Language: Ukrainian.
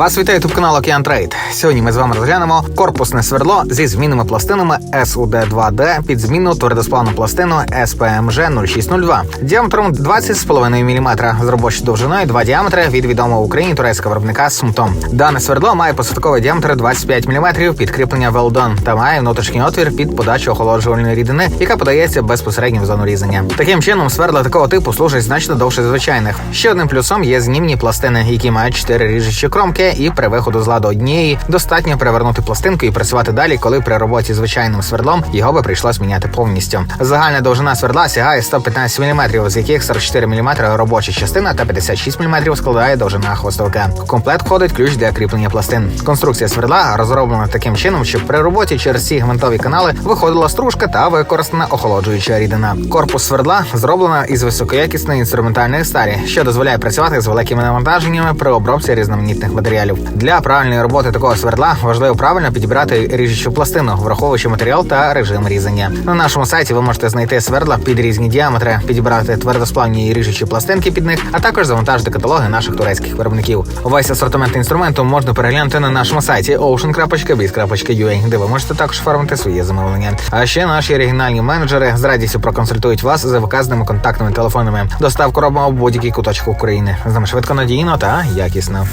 Вас вітає ютуб канал Океан Трейд. Сьогодні ми з вами розглянемо корпусне свердло зі змінними пластинами SUD-2D під змінну твердосплавну пластину SPMG 0602 діаметром 20,5 мм з робочою довжиною 2 діаметри від відомого в Україні турецького виробника Сумтом. Дане свердло має посадковий діаметр 25 мм, підкріплення Велдон та має внутрішній отвір під подачу охолоджувальної рідини, яка подається безпосередньо в зону різання. Таким чином, свердла такого типу служать значно довше звичайних. Ще одним плюсом є знімні пластини, які мають 4 ріжучі кромки, і при виходу з ладу однієї достатньо перевернути пластинку і працювати далі, коли при роботі звичайним свердлом його би прийшлось міняти повністю. Загальна довжина свердла сягає 115 мм, з яких 44 мм робоча частина та 56 мм складає довжина хвостовика. Комплект входить ключ для кріплення пластин. Конструкція свердла розроблена таким чином, щоб при роботі через ці гвинтові канали виходила стружка та використана охолоджуюча рідина. Корпус свердла зроблена із високоякісної інструментальної сталі, що дозволяє працювати з великими навантаженнями при обробці різноманітних матеріалів. Для правильної роботи такого свердла важливо правильно підібрати ріжучу пластину, враховуючи матеріал та режим різання. На нашому сайті ви можете знайти свердла під різні діаметри, підібрати твердосплавні і ріжучі пластинки під них, а також завантажити каталоги наших турецьких виробників. Увесь асортимент інструменту можна переглянути на нашому сайті ocean.biz.ua, де ви можете також оформити своє замовлення. А ще наші оригінальні менеджери з радістю проконсультують вас за вказаними контактними телефонами. Доставку робимо в будь-який куточок України. З нами швидко надійно та якісно.